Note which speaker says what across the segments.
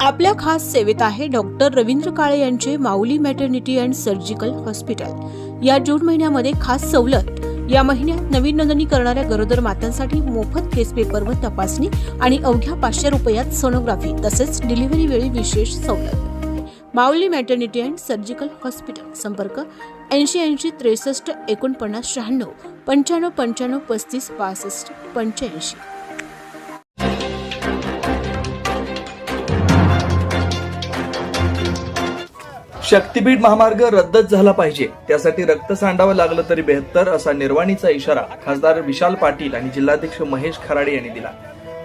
Speaker 1: आपल्या खास सेवेत आहे डॉक्टर रवींद्र काळे यांचे Mauli maternity and surgical hospital या जून महिन्यामध्ये खास सवलत या महिन्यात नवीन नोंदणी करणाऱ्या गरोदर मातांसाठी मोफत केस पेपर व तपासणी आणि अवघ्या पाचशे रुपयात सोनोग्राफी तसेच डिलिव्हरी वेळी विशेष सवलत. Mauli maternity and surgical hospital संपर्क ऐंशी ऐंशी त्रेसष्ट एकोणपन्नास शहाण्णव पंच्याण्णव पंच्याण्णव पस्तीस पासष्ट पंच्याऐंशी.
Speaker 2: शक्तीपीठ महामार्ग रद्दच झाला पाहिजे. त्यासाठी रक्त सांडावं लागलं तरी बेहत्तर असा निर्वाणीचा इशारा खासदार विशाल पाटील आणि जिल्हाध्यक्ष महेश खराडे यांनी दिला.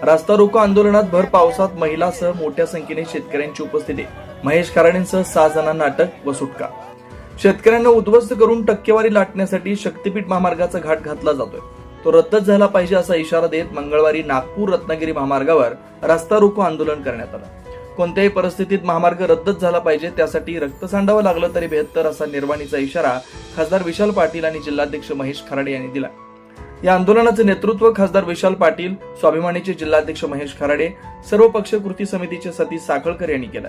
Speaker 2: रास्ता रोको आंदोलनात भर पावसात महिलासह मोठ्या संख्येने शेतकऱ्यांची उपस्थिती. महेश खराडेंसह सहा जणांना अटक व सुटका. शेतकऱ्यांना उद्ध्वस्त करून टक्केवारी लाटण्यासाठी शक्तीपीठ महामार्गाचा घाट घातला जातोय. तो रद्दच झाला पाहिजे असा इशारा देत मंगळवारी नागपूर रत्नागिरी महामार्गावर रास्ता रोको आंदोलन करण्यात आलं. कोणत्याही परिस्थितीत महामार्ग रद्दच झाला पाहिजे त्यासाठी रक्त सांडावं लागलं तरी बेहत्तर असा निर्वाणीचा इशारा खासदार विशाल पाटील आणि जिल्हाध्यक्ष महेश खराडे यांनी दिला. या आंदोलनाचे नेतृत्व खासदार विशाल पाटील स्वाभिमानीचे जिल्हाध्यक्ष महेश खराडे सर्व पक्ष कृती समितीचे सतीश साखळकर यांनी केलं.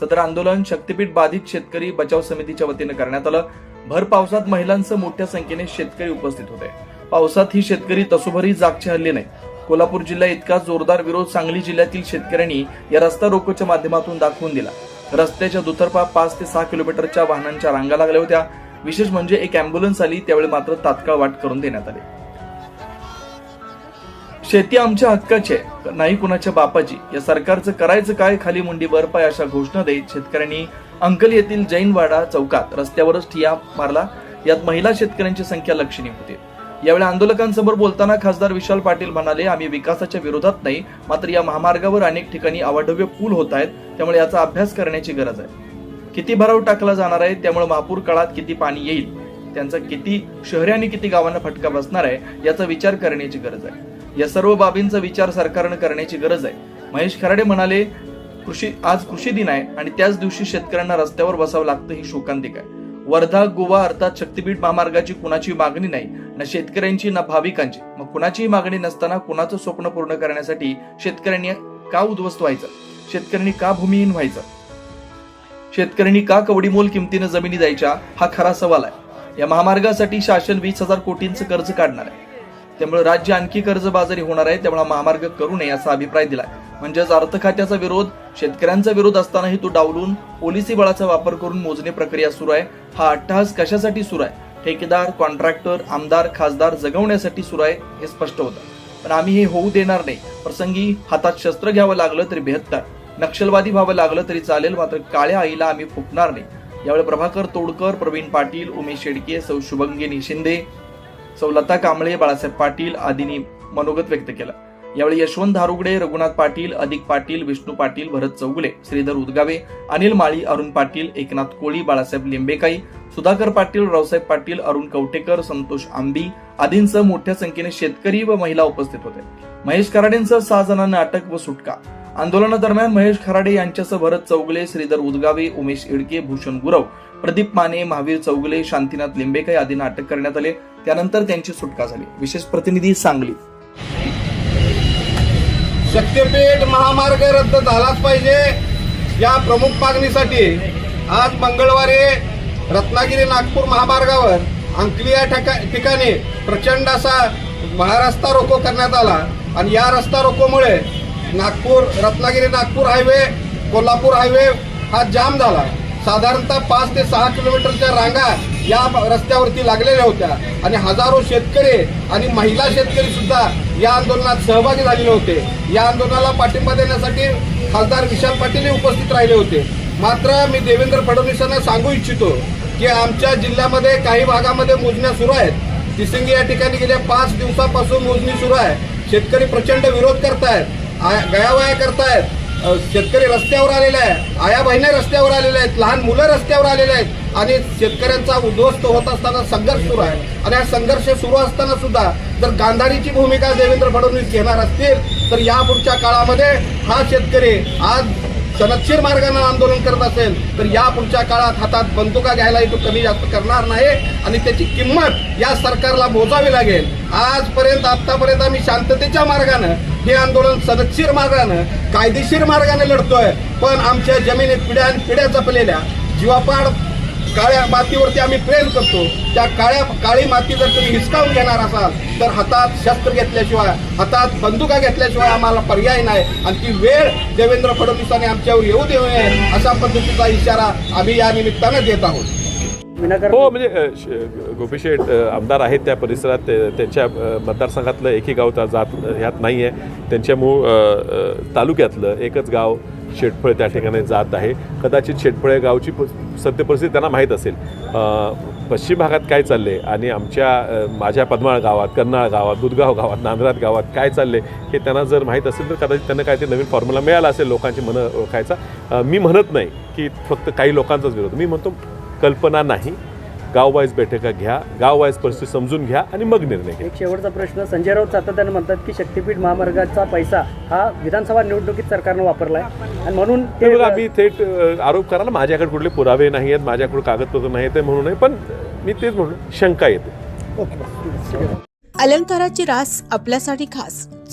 Speaker 2: सदर आंदोलन शक्तीपीठ बाधित शेतकरी बचाव समितीच्या वतीनं करण्यात आलं. भर पावसात महिलांसह मोठ्या संख्येने शेतकरी उपस्थित होते. पावसात ही शेतकरी तसोभरी जागचे हल्ले नाही. कोल्हापूर जिल्हा इतका जोरदार विरोध सांगली जिल्ह्यातील शेतकऱ्यांनी या रस्ता रोकोच्या माध्यमातून दाखवून दिला. रस्त्याच्या दुतर्फा पाच ते सहा किलोमीटरच्या वाहनांच्या रांगा लागल्या होत्या. विशेष म्हणजे एक अँब्युलन्स आली त्यावेळी मात्र तात्काळ वाट करून देण्यात आली. शेती आमच्या हक्काची आहे, नाही कुणाच्या बापाची. या सरकारचं करायचं काय खाली मुंडी वर पाय अशा घोषणा देत शेतकऱ्यांनी अंकल येथील जैनवाडा चौकात रस्त्यावरच ठिया मारला. यात महिला शेतकऱ्यांची संख्या लक्षणीय होती. यावेळी आंदोलकांसमोर बोलताना खासदार विशाल पाटील म्हणाले आम्ही विकासाच्या विरोधात नाही मात्र या महामार्गावर अनेक ठिकाणी अवाढव्य पूल होत आहेत त्यामुळे याचा अभ्यास करण्याची गरज आहे. किती भराव टाकला जाणार आहे त्यामुळे महापूर काळात किती पाणी येईल त्यांचा किती शहरे आणि किती गावांना फटका बसणार आहे याचा विचार करण्याची गरज आहे. या सर्व बाबींचा विचार सरकारनं करण्याची गरज आहे. महेश खराडे म्हणाले कृषी आज कृषी दिन आहे आणि त्याच दिवशी शेतकऱ्यांना रस्त्यावर बसावं लागतं ही शोकांतिक आहे. वर्धा गोवा अर्थात शक्तीपीठ महामार्गाची कुणाची मागणी नाही ना शेतकऱ्यांची ना भाविकांची. मग कुणाचीही मागणी नसताना कुणाचं स्वप्न पूर्ण करण्यासाठी शेतकऱ्यांनी का उद्ध्वस्त व्हायचं? शेतकऱ्यांनी का भूमिहीन व्हायचं? शेतकऱ्यांनी का कवडीमोल किमतीनं जमिनी द्यायच्या? हा खरा सवाल आहे. या महामार्गासाठी शासन वीस हजार कोटींचं कर्ज काढणार आहे. त्यामुळे राज्य आणखी कर्जबाजारी होणार आहे त्यामुळे महामार्ग करू नये असा अभिप्राय दिलाय. म्हणजेच अर्थ खात्याचा विरोध शेतकऱ्यांचा विरोध असतानाही तो डावलून पोलिसी बळाचा वापर करून मोजणी प्रक्रिया सुरू आहे. हा अट्टहास कशासाठी सुरू आहे? ठेकेदार कॉन्ट्रॅक्टर आमदार खासदार जगवण्यासाठी सुरू आहे हे स्पष्ट होतं. पण आम्ही हे होऊ देणार नाही. प्रसंगी हातात शस्त्र घ्यावं लागलं तरी बेहत्तर. नक्षलवादी व्हावं लागलं तरी चालेल मात्र काळ्या आईला आम्ही फुकणार नाही. यावेळी प्रभाकर तोडकर प्रवीण पाटील उमेश शेडके सौ शुभंगिनी शिंदे सौ लता कांबळे बाळासाहेब पाटील आदींनी मनोगत व्यक्त केलं. यावेळी यशवंत धारुगडे रघुनाथ पाटील अधिक पाटील विष्णू पाटील भरत चौगुले श्रीधर उदगावे अनिल माळी अरुण पाटील एकनाथ कोळी बाळासाहेब लिंबेकाई सुधाकर पाटील रावसाहेब पाटील अरुण कवटेकर संतोष आंबी आदींसह मोठ्या संख्येने शेतकरी व महिला उपस्थित होते. महेश खराडेंसह सहा जणांना अटक व सुटका. आंदोलनादरम्यान महेश खराडे यांच्यासह भरत चौगुले श्रीधर उदगावे उमेश इडके भूषण गुरव प्रदीप माने महावीर चौगुले शांतीनाथ लिंबेकाई आदींना अटक करण्यात आले. त्यानंतर त्यांची सुटका झाली. विशेष प्रतिनिधी सांगली.
Speaker 3: शक्तीपीठ महामार्ग रद्द झालाच पाहिजे. या प्रमुख मागणीसाठी आज मंगळवारी रत्नागिरी नागपूर महामार्गावर अंकली या ठिका- ठिकाणी प्रचंड असा महारस्ता रोको करण्यात आला. आणि या रस्ता रोकोमुळे नागपूर रत्नागिरी नागपूर हायवे कोल्हापूर हायवे हा जाम झाला. साधारणतः पाच ते सहा किलोमीटरच्या रांगा या रस्त्यावरती लागलेल्या होत्या. आणि हजारो शेतकरी आणि महिला शेतकरी सुद्धा या आंदोलनात सहभागी झालेले होते. या आंदोलनाला पाठिंबा देण्यासाठी खासदार विशाल पाटीलही उपस्थित राहिले होते. मात्र मी देवेंद्र फडणवीसांना सांगू इच्छितो की आमच्या जिल्ह्यामध्ये काही भागामध्ये मोजण्या सुरू आहेत. तिसिंगी या ठिकाणी गेल्या पाच दिवसापासून मोजणी सुरू आहे. शेतकरी प्रचंड विरोध करतायत आ- गयावया करतायत. शेतकरी रस्त्यावर आलेले आहे आया बहिणी रस्त्यावर आलेल्या आहेत. लहान मुलं रस्त्यावर आलेले आहेत. आणि शेतकऱ्यांचा उद्ध्वस्त होत असताना संघर्ष सुरू आहे. आणि हा संघर्ष सुरू असताना सुद्धा जर गांधारीची भूमिका देवेंद्र फडणवीस घेणार असतील तर यापुढच्या काळामध्ये हा शेतकरी आज सनदशीर मार्गाने आंदोलन करत असेल तर या पुढच्या काळात हातात बंदुका घ्यायलाही तो कमी जास्त करणार नाही आणि त्याची किंमत या सरकारला मोजावी लागेल. आजपर्यंत आतापर्यंत आम्ही शांततेच्या मार्गानं हे आंदोलन सदतशीर मार्गानं कायदेशीर मार्गाने लढतोय. पण आमच्या जमिनीत पिढ्यान पिढ्या जपलेल्या जीवापाड काळ्या मातीवरती आम्ही प्रेम करतो. त्या काळ्या काळी माती जर तुम्ही हिसकावून घेणार असाल तर हातात शस्त्र घेतल्याशिवाय हातात बंदुका घेतल्याशिवाय आम्हाला पर्याय नाही. आणि ती वेळ देवेंद्र फडणवीसांनी आमच्यावर येऊ देऊ नये अशा पद्धतीचा इशारा आम्ही या निमित्तानं देत आहोत.
Speaker 4: हो म्हणजे अ, श- गोपीशेठ आमदार आहेत त्या परिसरात. त्यांच्या मतदारसंघातलं एकही गाव जात ह्यात नाही आहे त्यांच्या मूळ तालुक्यातलं एकच गाव शेटफळे त्या ठिकाणी जात आहे. कदाचित शेटफळे गावची प- सत्य परिस्थिती त्यांना माहीत असेल. पश्चिम भागात काय चालले आणि आमच्या माझ्या पद्माळ गावात कर्नाळ गावात दुधगाव गावात नांदरात गावात काय चालले हे त्यांना जर माहीत असेल तर कदाचित त्यांना काय ते नवीन फॉर्म्युला मिळाला असेल लोकांची मनं ओळखायचा. मी म्हणत नाही की फक्त काही लोकांचाच विरोध. मी म्हणतो कल्पना नाही. गाव वाईज बैठका घ्या गाव वाईज परिस्थिती समजून घ्या आणि मग निर्णय घ्या.
Speaker 5: एक शेवटचा प्रश्न संजय राऊत सातत्याने म्हणतात की शक्तीपीठ महामार्गाचा पैसा हा विधानसभा निवडणुकीत सरकारनं वापरलाय. आणि म्हणून
Speaker 4: ते
Speaker 5: ते
Speaker 4: बघा आम्ही थेट आरोप करायला माझ्याकडे कुठले पुरावे नाही आहेत माझ्याकडे कागदपत्र नाही आहेत म्हणून नाही पण मी तेच म्हणून शंका येते.
Speaker 1: अलंकाराची रास आपल्यासाठी खास.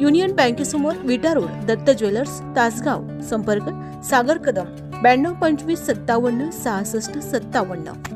Speaker 1: युनियन बँकेसमोर विटा रोड दत्त ज्वेलर्स तासगाव संपर्क सागर कदम ब्याण्णव पंचवीस सत्तावन्न सहासष्ट सत्तावन्न.